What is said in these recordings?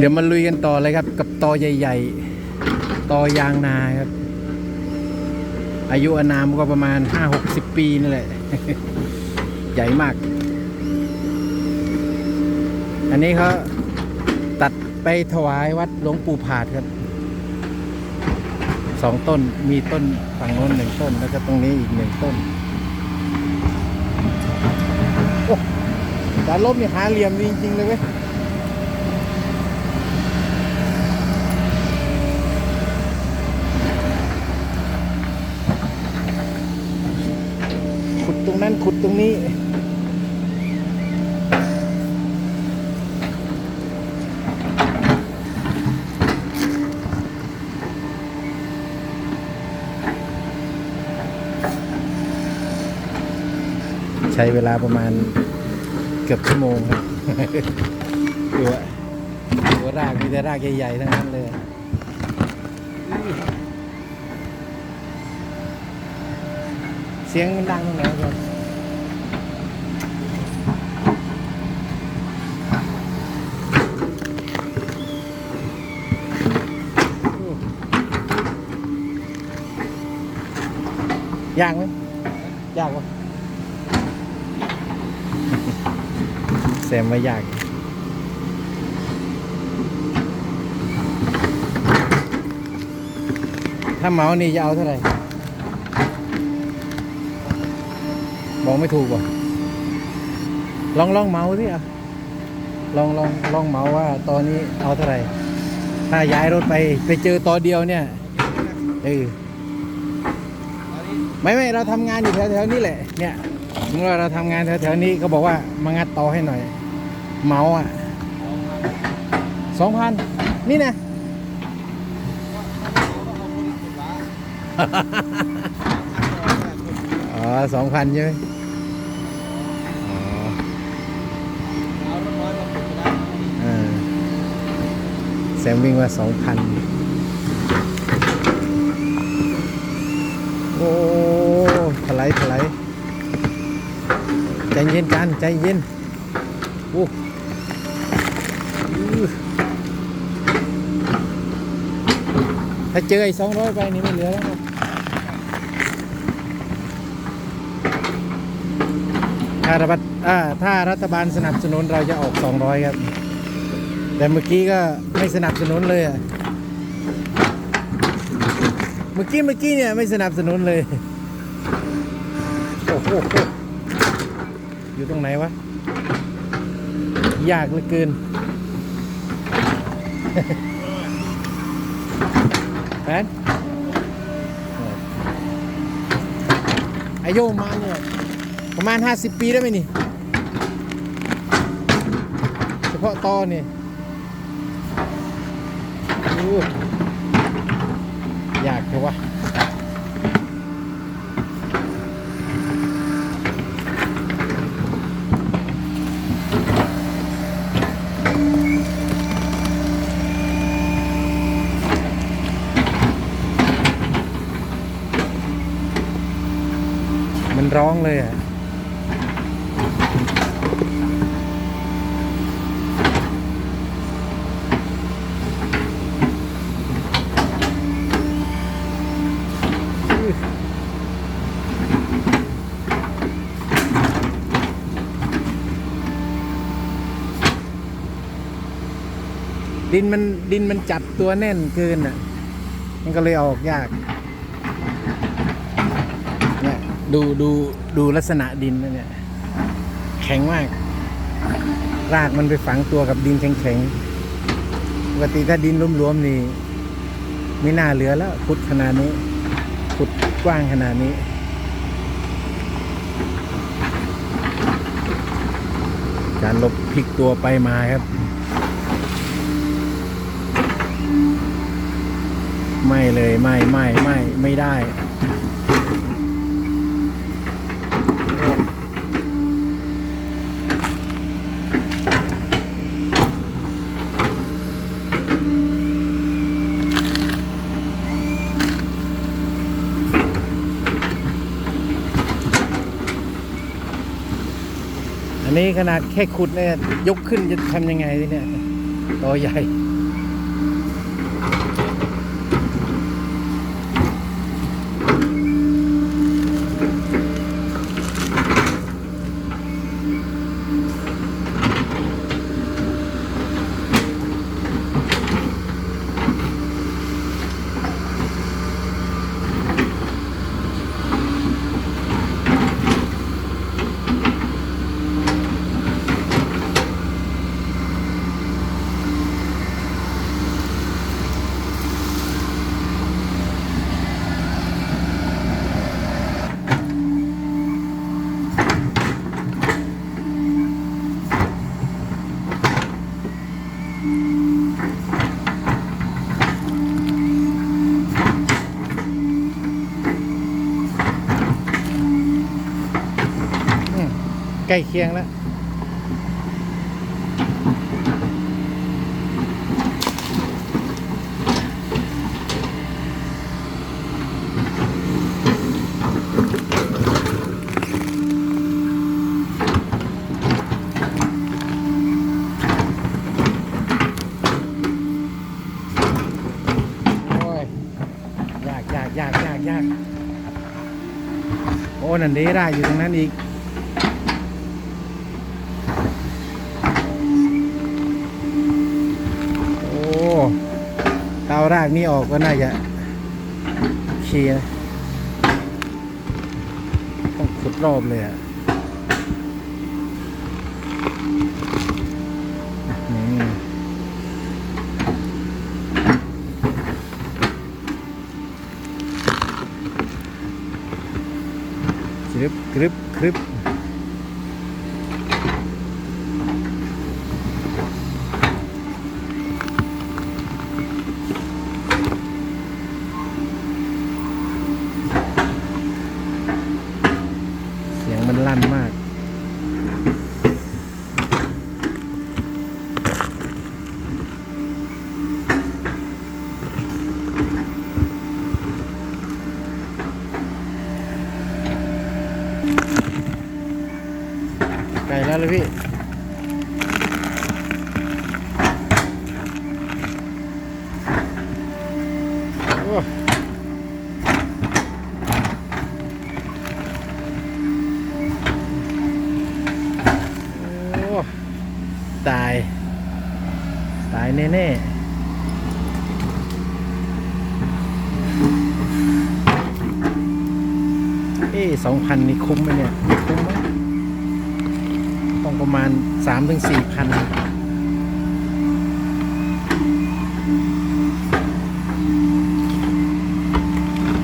เดี๋ยวมาลุยกันต่อเลยครับ กับตอใหญ่ๆตอยางนาครับ อายุอานามก็ประมาณ5-60ปีนี่แหละ ใหญ่มาก อันนี้เขาตัดไปถวายวัดหลวงปู่ผาดครับสองต้นมีต้นฝั่งโน้นหนึ่งต้น แล้วก็ตรงนี้อีกหนึ่งต้นโอ้การลบนี่หาเหลี่ยมจริงๆเลยเว้ย ขุดตรงนี้ ใช้เวลาประมาณเกือบชั่วโมงครับดูว่าดูว่ารากมีแต่รากใหญ่ๆทั้งนั้นเลยเสียงมันดังตรงไหนครับ ยากไหมยากวะแซมว่ายากถ้าเมาส์นี่จะเอาเท่าไหร่บอกไม่ถูกว่ะลองลองเมาส์สิอะลองลองลองเมาส์ว่าตอนนี้เอาเท่าไหร่ ถ้าย้ายรถไปไปเจอตอเดียวเนี่ยเออ ไม่ไม่เราทำงานอยู่แถวแถวๆนี้แหละ เนี่ยเมื่อเราทำงานแถวแถวๆนี้ก็บอกว่ามางัดต่อให้หน่อย เมาส์อะสองพันนี่นะอ๋อสองพันใช่ไหมอ๋อเออแซมวิ่งว่าสองพันโอ้ ลายถลายใจเย็นกันใจเย็นโอ้ถ้าเจอไอ้สองร้อยไปนี่ไม่เหลือแล้วครับถ้ารัฐถ้ารัฐบาลสนับสนุนเราจะออก 200 ครับ แต่เมื่อกี้ก็ไม่สนับสนุนเลยอะเมื่อกี้เมื่อกี้เนี่ยไม่สนับสนุนเลย อ้โหอยู่ตรงไหนวะ ยากเหลือเกินแฟนอโยมมาเนี่ยประมาณ 50 ปีได้ไหมนี่ เฉพาะตอเนี่ยอู้อยากเถอวะ มันร้องเลยอะ ดินมันดินมันจับตัวแน่นเกินอะ มันก็เลยออกยากเนี่ยดูดูดูลักษณะดินนะเนี่ย แข็งมาก รากมันไปฝังตัวกับดินแข็งๆ ปกติถ้าดินรวมๆนี่ ไม่น่าเหลือแล้วขุดขนาดนี้ขุดกว้างขนาดนี้การลบพลิกตัวไปมาครับ ไม่เลยไม่ไม่ไม่ไม่ได้อันนี้ขนาดแค่ขุดเนี่ยยกขึ้นจะทำยังไงเนี่ยตัวใหญ่ ใกล้เคียงแล้วโอ้ยยากยากยากยากยากโอ้ นั่นดีได้อยู่ตรงนั้นอีก รากนี่ออกก็น่าจะเคลียร์ต้องขุดรอบเลยอะอืมกรึบกรึบกรึบ เลยพี่ตาย ตายแน่ๆเอ๊สองพันนี่คุ้มไหมเนี่ย คุ้มไหม ประมาณสามถึงสี่พัน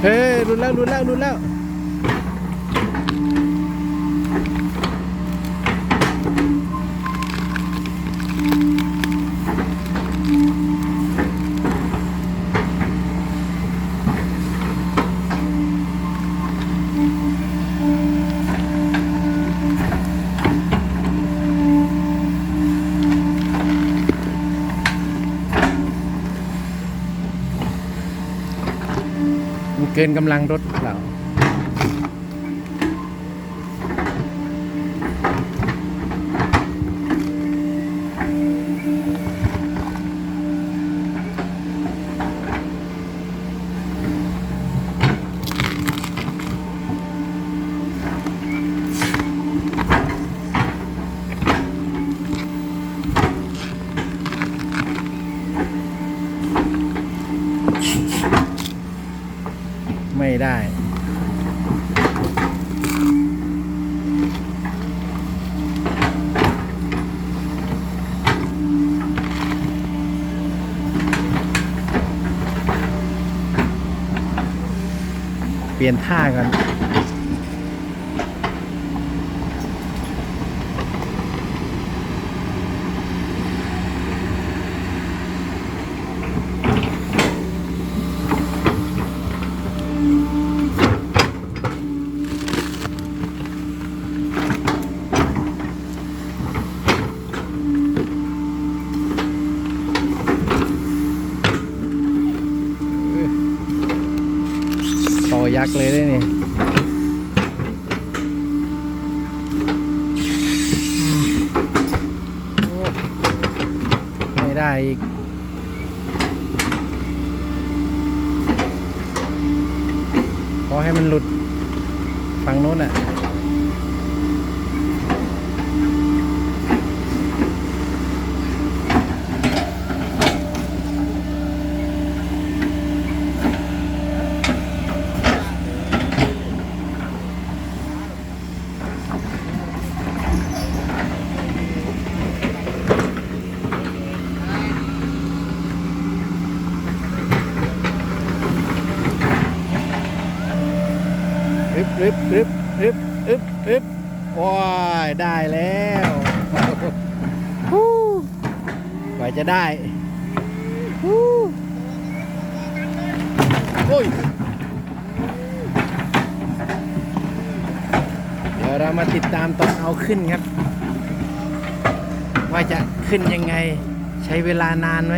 เฮ้ยรุนแล้วรุนแล้วรุนแล้ว เกินกำลังรถ ได้ เปลี่ยนท่ากัน กเลยได้นี่ไม่ได้อีกขอให้มันหลุดฝั่งโน้นอะ อึ บอึบอึบอึบอึบอึบว้ายได้แล้วฮู้กว่าจะได้ฮู้โอ้ยเดี๋ยวเรามาติดตามตอนเอาขึ้นครับ ว่าจะขึ้นยังไงใช้เวลานานไหม